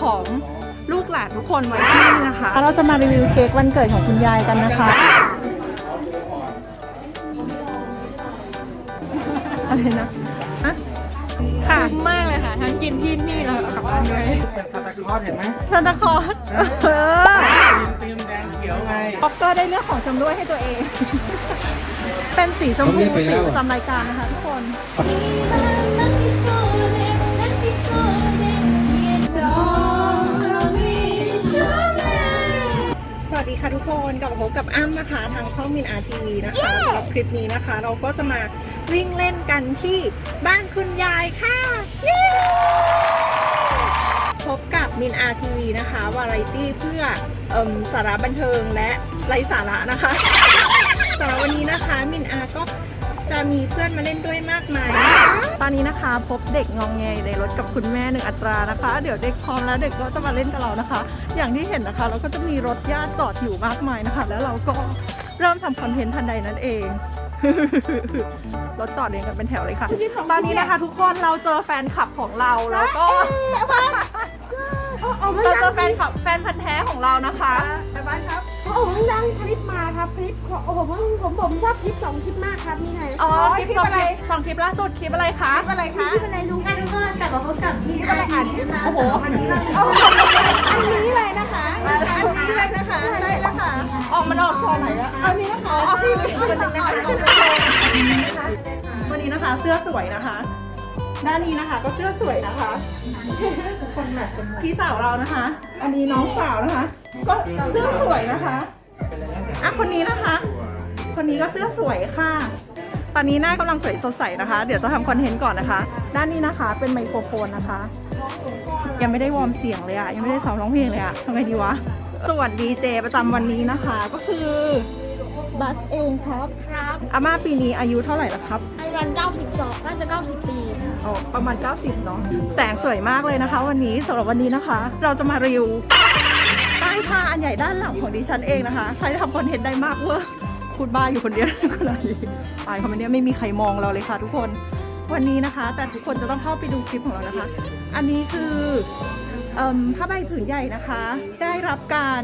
ของลูกหลานทุกคนไว้ที่นี่นะคะแล้วเราจะมารีวิวเค้กวันเกิดของคุณยายกันนะคะอะไรนะอะค่ะคุ้มมากเลยค่ะ ทั้งกินที่นี่แล้วเอากลับบ้านด้วยเป็นซานตาคลอสเห็นไหมซานตาคลอสเออตีนตีนแดงเขียวไงป๊อปก็ได้เลือกของชำร่วยให้ตัวเอง เป็นสีชมพูสีประจำรายการนะคะทุกคน ค่ะทุกคนกลับมาพบกับอ้ำนะคะ ทางช่องมินอาทีวีนะคะสำหรับคลิปนี้นะคะ เราก็จะมาวิ่งเล่นกันที่บ้านคุณยายค่ะเย้พบกับมินอาทีวีนะคะ วาไรตี้เพื่อเอิ่มสาระบันเทิงและไร้สาระนะคะสำหรับวันนี้นะคะมินอาก็ จะมีเพื่อนมาเล่นด้วยมากมาย ตอนนี้นะคะ พบเด็กงองแงยในรถกับคุณแม่หนึ่งอัตรานะคะ เดี๋ยวเด็กพร้อมแล้วเด็กก็จะมาเล่นกับเรานะคะ อย่างที่เห็นนะคะ เราก็จะมีรถญาติจอดอยู่มากมายนะคะ แล้วเราก็เริ่มทำคอนเทนต์ทันใดนั่นเอง รถจอดเรียงกันเป็นแถวเลยค่ะ ตอนนี้นะคะ ทุกคนเราเจอแฟนคลับของเราแล้วก็ เราเจอแฟนคลับแฟนพันธ์แท้ของเรานะคะ แต่บ้านครับ โอ้โหเพิ่งดังคลิปมาครับคลิปของโอ้โหผมผมผมชอบคลิปสองคลิปมากครับนี่ไงอ๋อคลิปสองคลิปสองคลิปล่าสุดคลิปอะไรคะ คลิปอะไรคะ คลิปอะไรลุงให้ทุกคนกลับมาพบกับพี่คลิปอะไรอ่านที่โอ้โหอันนี้เลยโอ้โหอันนี้เลยนะคะ อันนี้เลยนะคะใช่แล้วค่ะ ออกมันออกตอนไหนอะอันนี้นะคะอ๋อพี่นี่คนหนึ่งนะคะวันนี้นะคะเสื้อสวยนะคะ ด้านนี้นะคะ ก็เสื้อสวยนะคะคนแมทคนพี่สาวเรานะคะ อันนี้น้องสาวนะคะ ก็เสื้อสวยนะคะอะคนนี้นะคะ คนนี้ก็เสื้อสวยค่ะ ตอนนี้หน้ากำลังสวยสดใสนะคะ เดี๋ยวจะทำคอนเทนต์ก่อนนะคะ ด้านนี้นะคะเป็นไมโครโฟนนะคะ ยังไม่ได้วอร์มเสียงเลยอะยังไม่ได้ซ้อมร้องเพลงเลยอะทำไงดีวะส่วนดีเจประจำวันนี้นะคะ ก็คือบัสเองครับ ครับอาม่าปีนี้อายุเท่าไหร่แล้วครับไอรัน92น่าจะ90ปี อ๋อประมาณ 90 เนาะแสงสวยมากเลยนะคะ วันนี้สำหรับวันนี้นะคะ เราจะมารีวิวใต้ผ้าอันใหญ่ด้านหลังของดิฉันเองนะคะ ใครทำคอนเทนต์ได้มากเว่าพูดบ้าอยู่คนเดียวขนาดนี้อายคำนี้ไม่มีใครมองเราเลยค่ะทุกคนวันนี้นะคะ แต่ทุกคนจะต้องเข้าไปดูคลิปของเรานะคะ อันนี้คือผ้าใบผืนใหญ่นะคะ ได้รับการ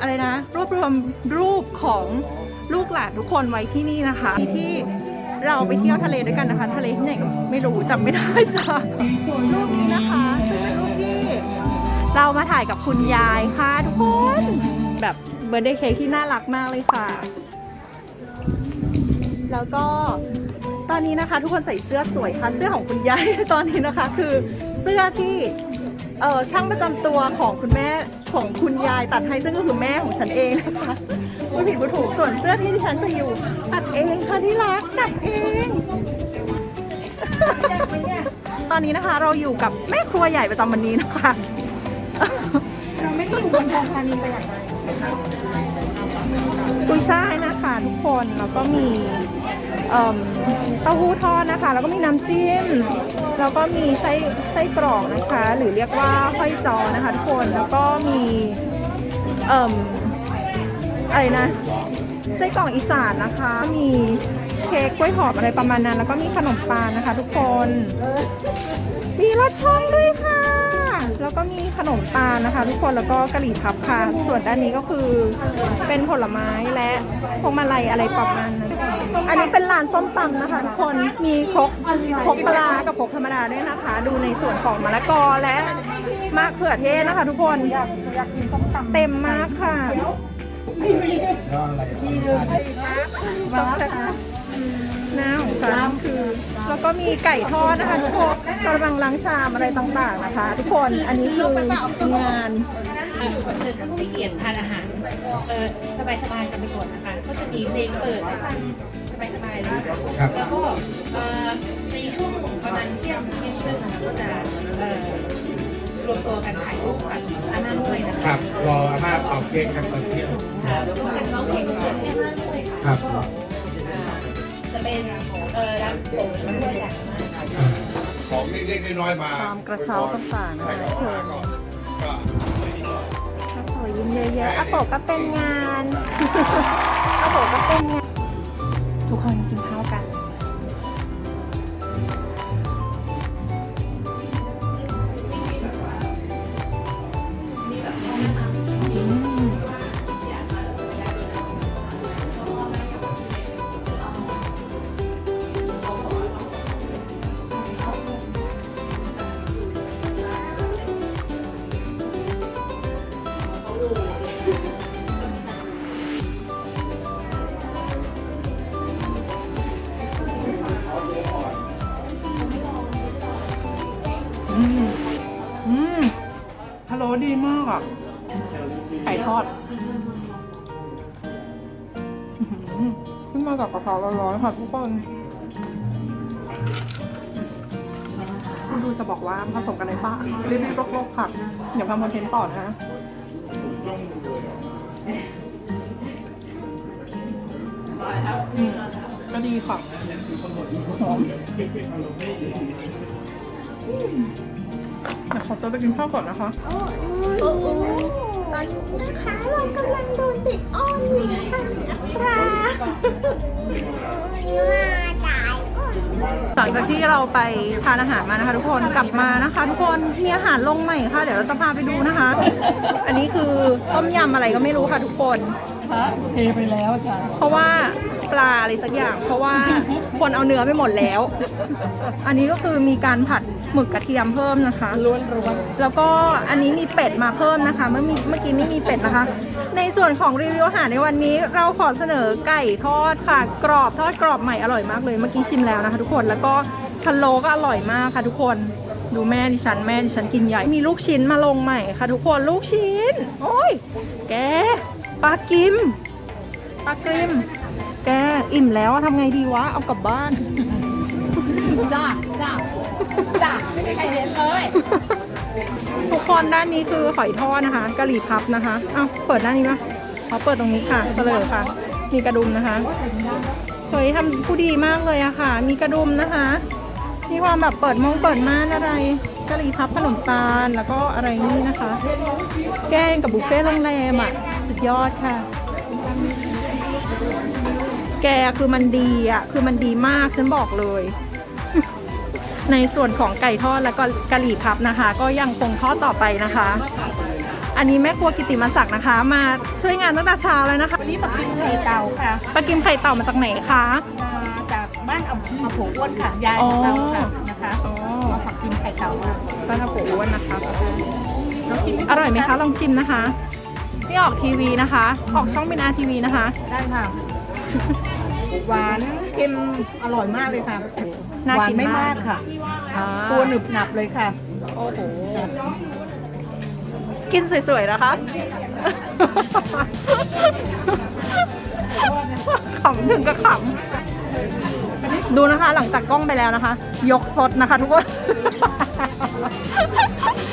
อะไรนะ รวบรวมรูปของลูกหลานทุกคนไว้ที่นี่นะคะที่ เราไปเที่ยวทะเลด้วยกันนะคะ ทะเลที่ไหนก็ไม่รู้จำไม่ได้จ้ะรูปนี้นะคะซึ่งเป็นรูปที่เรามาถ่ายกับคุณยายค่ะทุกคน แบบเบอร์เดย์เค้กที่น่ารักมากเลยค่ะ แล้วก็ตอนนี้นะคะ ทุกคนใส่เสื้อสวยค่ะ เสื้อของคุณยายตอนนี้นะคะ คือเสื้อที่เออช่างประจำตัวของคุณแม่ ของคุณยายตัดให้ซึ่งก็คือแม่ของฉันเองนะคะไม่ผิดไม่ถูกส่วนเสื้อที่ดิฉันใส่อยู่ ตัดเองค่ะที่รักตัดเอง ตอนนี้นะคะเราอยู่กับแม่ครัวใหญ่ประจำวันนี้นะคะเราไม่ได้อยู่บนทางธานีไปอย่างไรกุยช่ายนะคะทุกคนแล้วก็มีเต้าหู้ทอดนะคะ แล้วก็มีน้ำจิ้ม แล้วก็มีไส้ไส้กรอกนะคะ หรือเรียกว่าไส้จอนะคะทุกคนแล้วก็มีเอ่มอะไรนะไส้กรอกอีสานนะคะ มีเค้กกล้วยหอมอะไรประมาณนั้น แล้วก็มีขนมปังนะคะ ทุกคน มีรสช่องด้วยค่ะ แล้วก็มีขนมตาลนะคะ ทุกคนแล้วก็กะหรี่พับค่ะ ส่วนด้านนี้ก็คือเป็นผลไม้และพวงมาลัยอะไรประมาณนั้นอันนี้เป็นร้านส้มตำนะคะทุกคนมีครกครกปลากับครกธรรมดาด้วยนะคะ ดูในส่วนของมะละกอและมะเขือเทศนะคะ ทุกคนเต็มมากค่ะส้มตำหน้าของฉันคือ แล้วก็มีไก่ทอดนะคะทุกคนกำลังล้างชามอะไรต่างๆนะคะ ทุกคนอันนี้คืองานอ่าขอเชิญผู้มีเกียรติทานอาหารเออสบายสบายๆกันไปก่อนนะคะ ก็จะมีเพลงเปิดให้ฟังสบายสบายๆเลยครับ แล้วก็เอ่อในช่วงประมาณเที่ยงเที่ยงครึ่งนะคะก็จะเอ่อรวมตัวกันถ่ายรูปกับอาม่าด้วยนะคคะรับ รออาม่าเป่าเค้กครับตอนเที่ยง ค่ะรวมกันร้องเพลงเปิดให้อาม่าด้วยค่ะครับอ่า จะเป็นเอ่อร้านโป่งด้วยอย่างมากค่ะของเล็กๆน้อยๆมาความกระเช้าต่างๆนะใส่คะกระเป๋ามาก่อนก็ไม่ดีหรอกถ้าขอยิ้มเยอะๆอาโปะก็เป็นงานอาโปะก็เป็นงาน ทุกคนกินข้าวกัน ขึ้นมากับกระเพราร้อนๆค่ะทุกคนคุณดูจะบอกว่าผสมกันในปากรีบๆโลกๆค่ะเดี๋ยวทำคอนเทนต์ต่อนะก็ดีค่ะหอมเดี๋ยวขอตัวไปกินข้าวก่อนนะคะโอ้โอ้ตอนนี้นะคะเรากำลังโดนเด็กอ้อ หลังจากที่เราไปทานอาหารมานะคะ ทุกคนกลับมานะคะ ทุกคนมีอาหารลงใหม่ค่ะ เดี๋ยวเราจะพาไปดูนะคะ อันนี้คือต้มยำอะไรก็ไม่รู้ค่ะทุกคนเทไปแล้วจ้ะเพราะว่าปลาอะไรสักอย่าง เพราะว่าคนเอาเนื้อไปหมดแล้ว อันนี้ก็คือมีการผัด หมึกกระเทียมเพิ่มนะคะล้วนๆแล้วก็อันนี้มีเป็ดมาเพิ่มนะคะ เมื่อมีเมื่อกี้ไม่มีเป็ดนะคะ ในส่วนของรีวิวอาหารในวันนี้ เราขอเสนอไก่ทอดค่ะ กรอบทอดกรอบใหม่อร่อยมากเลยเมื่อกี้ชิมแล้วนะคะทุกคนแล้วก็พะโล้ก็อร่อยมากค่ะทุกคนดูแม่ดิฉันแม่ดิฉันกินใหญ่ มีลูกชิ้นมาลงใหม่ค่ะทุกคนลูกชิ้น โอ้ย แกปลากิมปลากริม แกอิ่มแล้วอะทำไงดีวะ เอากลับบ้าน จ้าจ้า จ้าไม่มีใครเห็นเลยทุกคนด้านนี้คือหอยทอดนะคะกะหรี่พับนะคะเอ้าเปิดด้านนี้ปะเอาเปิดตรงนี้ค่ะเฉลยค่ะ มีกระดุมนะคะเฮ้ยทำผู้ดีมากเลยอะค่ะ มีกระดุมนะคะ มีความแบบเปิดมองเปิดม่านอะไรกะหรี่พับขนมตาลแล้วก็อะไรนี่นะคะ แกงกับบุฟเฟ่ต์โรงแรมอะสุดยอดค่ะ แกคือมันดีอะคือมันดีมากฉันบอกเลย ในส่วนของไก่ทอดแล้วก็กะหรี่พับนะคะ ก็ยังคงทอดต่อไปนะคะ อันนี้แม่ครัวกิติมาศักดิ์นะคะ มาช่วยงานตั้งแต่เช้าเลยนะคะวันนี้ปักกิ่งไข่เต่าค่ะปักกิ่งไข่เต่ามาจากไหนคะมาจากบ้านเอามาผูกอ้วนค่ะยายของเราค่ะนะคะอ๋อมาผักกินไข่เต่าค่ะบ้านอาโปอ้วนนะคะอร่อยไหมคะลองชิมนะคะนี่ออกทีวีนะคะ ออกช่องเป็นอาทีวีนะคะ ได้ค่ะหวานเค็มอร่อยมากเลยค่ะ น่าหวานกินไม่มามากกค่ะอ่าตัวหนึบหนับเลยค่ะโอ้โหกินสวยๆนะคะ ขำถึงกับขำดูนะคะ หลังจากกล้องไปแล้วนะคะ ยกสดนะคะทุกคน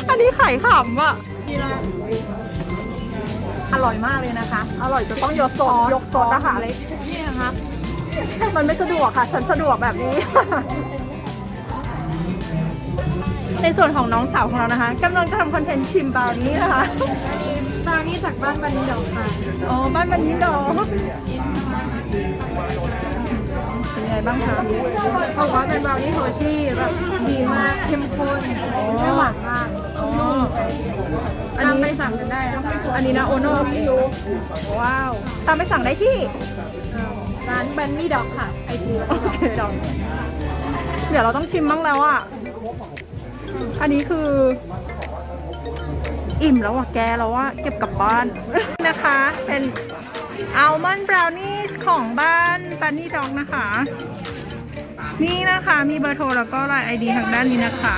อันนี้ไข่ขำอะ อร่อยมากเลยนะคะ อร่อยจะต้องยกสดยกสดนะคะเลยนี่นะคะ มันไม่สะดวกค่ะ ฉันสะดวกแบบนี้ ในส่วนของน้องสาวของเรานะคะกำลังจะทำคอนเทนต์ชิมบราวนี้นะคะบราวนี่จากบ้านบันนี่ดอกค่ะอ๋อบ้านมันนี้ดอกเป็นไงบ้างคะบอกว่าเป็นบราวนี่โฮชี่แบบดีมากเข้มข้นไม่หวานมากอ๋ออันตามไปนี้สั่งกันได้นะคะอันนี้นะโอโน่ว้าว ตามไปสั่งได้ที่ ร้านบันนี่ดอกค่ะไอจีโอเคดอกเดี๋ยวเราต้องชิมบ้างแล้วอะ อันนี้คือ อิ่มแล้วอะแกแล้วว่าเก็บกลับบ้าน นะคะ เป็นอัลมอนด์บราวนี่ของบ้านบันนี่ดองนะคะ นี่นะคะมีเบอร์โทรแล้วก็ไลน์ไอดีทางด้านนี้นะคะ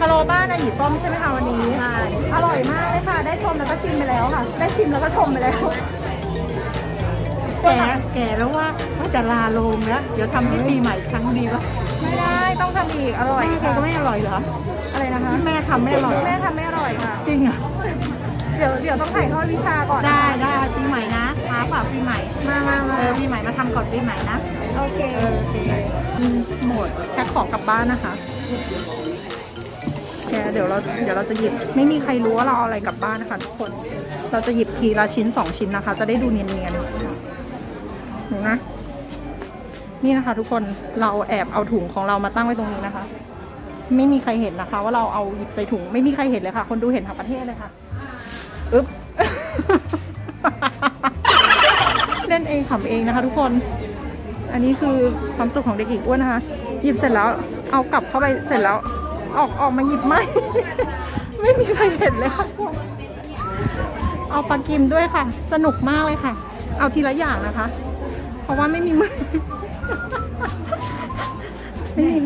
ฮัลโหลบ้านอาหยีต้มใช่ไหมคะวันนี้ใช่อร่อยมากเลยค่ะ ได้ชมแล้วก็ชิมไปแล้วค่ะ ได้ชิมแล้วก็ชมไปแล้ว แก่แก่แล้วว่าว่าจะลาโรงแล้ว เดี๋ยวทำให้ปีใหม่ครั้งดีวะไม่ได้ต้องทำอีกอร่อยแม่เธอค่ะก็ไม่อร่อยเหรอ อะไรนะคะ แม่ทำไม่อร่อยเหรแม่อทำไม่อร่อยค่ะ จริงเหรอ เดี๋ยวเดี๋ยวต้องถ่ายทอดวิชาก่อนได้ได้ปีใหม่นะมาเปล่าปีใหม่มามามาเออปีใหม่มาทำก่อนปีใหม่นะ โอเคโอเคหมดแพ็คของกลับบ้านนะคะ แกเดี๋ยวเราเดี๋ยวเราจะหยิบไม่มีใครรู้ว่าเราเอาอะไรกลับบ้านนะคะทุกคน เราจะหยิบทีละชิ้นสองชิ้นนะคะ จะได้ดูเนียนๆหนูนะนี่นะคะ ทุกคนเราแอบเอาถุงของเรามาตั้งไว้ตรงนี้นะคะ ไม่มีใครเห็นนะคะ ว่าเราเอาหยิบใส่ถุงไม่มีใครเห็นเลยค่ะ คนดูเห็นทั้งประเทศเลยค่ะอึ๊บเล่นเองขำเองนะคะ ทุกคน อันนี้คือความสุขของเด็กหญิงอ้วนนะคะ หยิบเสร็จแล้ว เอากลับเข้าไปเสร็จแล้ว ออกออกมาหยิบไม่ไม่มีใครเห็นเลยค่ะเอาปลากิมด้วยค่ะ สนุกมากเลยค่ะ เอาทีละอย่างนะคะ เพราะว่าไม่มีมือไม่มี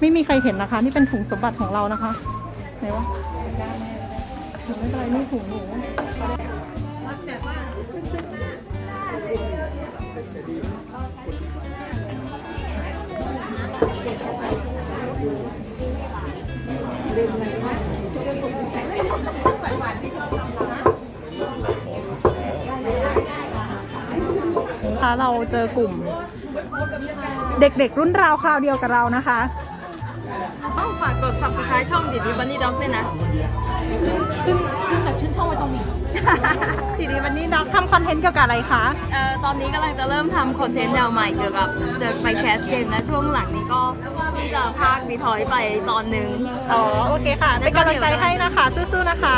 ไม่มีใครเห็นนะคะ นี่เป็นถุงสมบัติของเรานะคะไหนวะไม่เป็นไรนี่ถุงหนู เราเจอกลุ่ม เด็กๆรุ่นราวคราวเดียวกับเรานะคะต้องฝากกด subscribe ช่องดิดิบันนี่ด็อกด้วยนะ ขึ้นขึ้นแบบชื่นช่องไว้ตรงนี้ทีนี้วันนี้น้องทำคอนเทนต์เกี่ยวกับอะไรคะ เอ่อ ตอนนี้กำลังจะเริ่มทำคอนเทนต์แนวใหม่เกี่ยวกับจะไปแคสเกมนะ ช่วงหลังนี้ก็เพิ่งจะพากดีทอยไปตอนหนึ่งอ๋อ โอเคค่ะ เป็นกำลังใจให้นะคะ สู้ๆนะคะ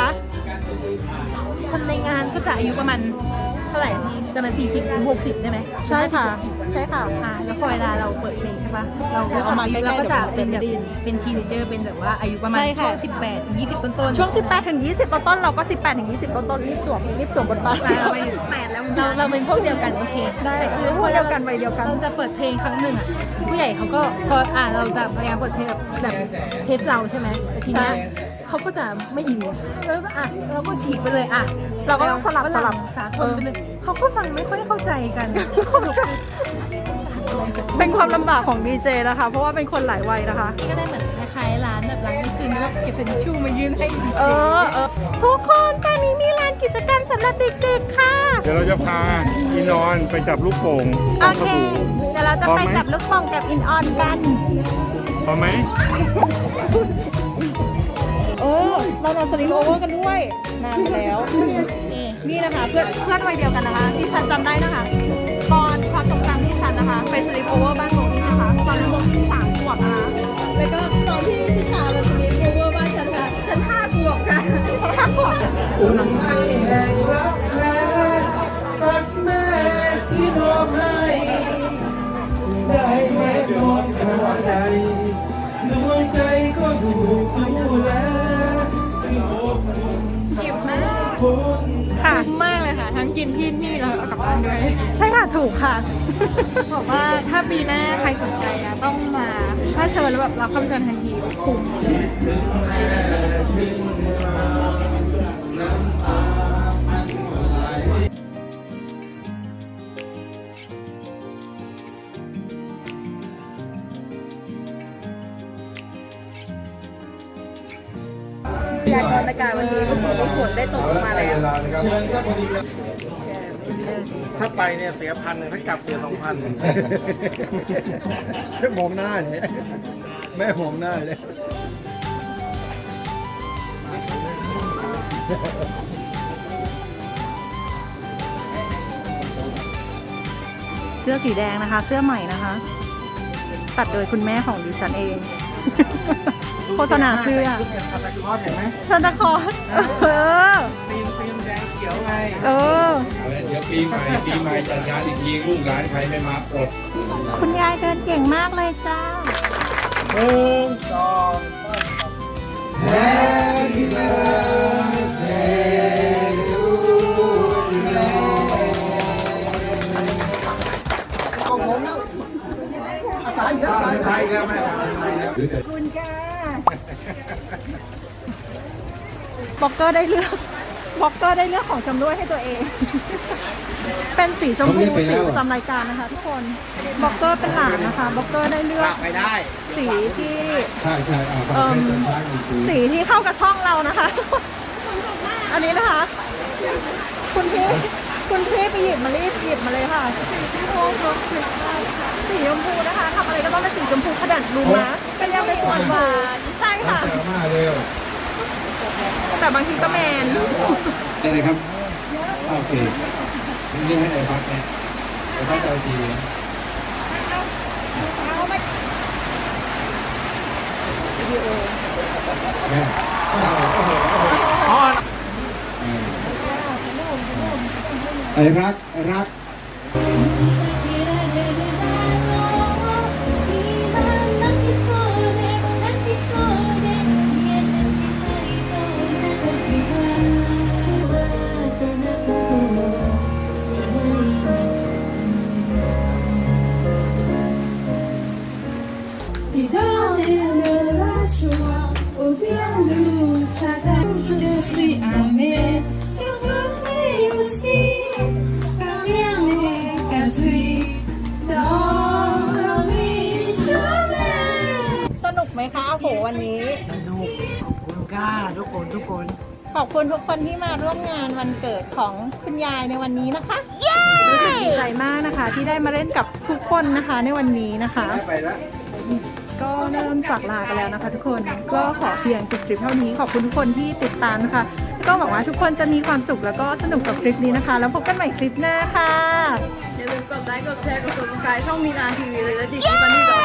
คนในงานก็จะอายุประมาณเท่าไหร่พี่ประมาณสี่สิบถึงหกสิบได้ไหมใช่ค่ะ ใช่ค่ะ อ่าแล้วพอเวลาเราเปิดเพลงใช่ปะเราก็เอามาใกล้ๆเราก็จะเดี๋เป็นยวแบบจะได้ยินเป็นทีนเจอร์เป็นแบบว่าอายุประมาณใช่ค่ะ ช่วงสิบแปดถึงยี่สิบต้นๆช่วง 18 ถึง 20ต้นๆเราก็ 18 ถึง 20ต้นๆรีบสวมรีบสวมบทบาท เราเป็นสิบแปดแล้วเราเราเป็นพวกเดียวกันโอเคได้แต่คือพวกเดียวกันวัยเดียวกัน เราจะเปิดเพลงครั้งหนึ่งอะผู้ใหญ่เขาก็พออ่าเราจะพยายามเปิดเพลงแบบแบบเทสเราใช่ไหมแต่ทีเนี้ยใช่ เขาก็จะไม่อินแล้วก็อะเราก็ฉีกไปเลยอะเราก็ต้องสลับฝสรั่งลับสากลไปเลยเขาก็ฟังไม่ค่อยเข้าใจกันเป็นความลำบากของดีเจนะคะ เพราะว่าเป็นคนหลายวัยนะคะ ก็ได้เหมือนคล้ายๆร้านแบบร้านกลางคืนแล้วเก็บเป็นชู่มายืนให้เออเออทุกคนตอนนี้มีลานกิจกรรมสำหรับเด็กๆค่ะ เดี๋ยวเราจะพาอีนอนไปจับลูกโป่งโอตามเคประตูเดี๋ยวเราจะไปจับลูกโป่งกับอินออนกันพอไหมเออเรานอนสลิปโอเวอร์กันด้วยนานไปแล้ว นี่นี่นะคะเพื่อนเพื่อนวัยเดียวกันนะคะที่ฉันจำได้นะคะ ตอนความทรงจำที่ฉันนะคะไปสลิปโอเวอร์บ้านโบนี่นะคะตอนนั้นโบนี่สามขวบนะคะแล้วก็ตอนที่ทิชามาสนิทโอเวอร์บ้านฉันค่ะฉันห้าขวบค่ะห้าขวบอุ่นไอแห่งรักแท้รักแม่ที่มอบให้ นที่นี่แล้วเอากลับบ้านด้วยใช่ค่ะถูกค่ะ บอกว่าถ้าปีหน้าใครสนใจอะต้องมา ถ้าเชิญแล้วแบบรับคำเชิญทันทีคุ้ม ยากรอากาศวันนี้ก็คือว่าฝนได้ตกลงมาแล้วเชิญครับพอดีเลยถ้าไปเนี่ยเสียพันหนึ่งถ้ากลับเสียสองพันจะมองหน้าเนี่ยแม่มองหน้าเลยเสื้อสีแดงนะคะ เสื้อใหม่นะคะ ตัดโดยคุณแม่ของดิฉันเอง โฆษณาเสื้อซันตาคลอสเห็นไหมซันตาคลอสเออตีมตีมแดงเขียวไงเออเดี๋ยวปีใหม่ปีใหม่จัดงานอีกทีลูกหลานใครไม่มาปลดคุณยายเดินเก่งมากเลยจ้าหนึ่งสอง Happy birthday to you ไทยแล้วแม่ไทยแล้วคุณแกบ ล็อกเกอร์ได้เลือกบล็อกเกอร์ได้เลือกของชำร่วยให้ตัวเอง เป็นสีชมพูสีประจำรายการนะคะทุกคนบล็อกเกอร์เป็นหลานนะคะบล็อกเกอร์ได้เลือกไปได้ สีที่ใช่ใช่อ่าเอิ่มเป็นช้างอีกทีสีที่เข้ากับช่องเรานะคะ อันนี้นะคะ คุณพี่คุณพี่ไปหยิบมารีบหยิบมาเลยค่ะ สีชมพูสีชมพูนะคะทำอะไรก็ต้องเป็นสีชมพูขนาดดูนะเป็นยังไงหวานหวานๆใช่ค่ะ เจอมาเร็ว แต่บางทีก็แมน ได้เลยครับโอเคเรียกให้ไหนพักเนี่ยไหนพักเอาทีนะแม่ไอ้รักไอ้รัก ไหมคะโหวันนี้ สนุกขอบคุณค่ะทุกคนทุกคนขอบคุณทุกคนที่มาร่วมงานวันเกิดของคุณยายในวันนี้นะคะรู้สึกดีใจมากนะคะ ที่ได้มาเล่นกับทุกคนนะคะในวันนี้นะคะ ไปแล้ว ก็เริ่มจากลากันแล้วนะคะทุกคนก็ขอเพียงจบคลิปเท่านี้ขอบคุณทุกคนที่ติดตามนะคะแล้วก็หวังว่าทุกคนจะมีความสุขแล้วก็สนุกกับคลิปนี้นะคะ แล้วพบกันใหม่คลิปหน้าค่ะ อย่าลืมกดไลค์กดแชร์กด subscribe ช่องมีนาทีวีเลยและดิจิบันนี่ดอ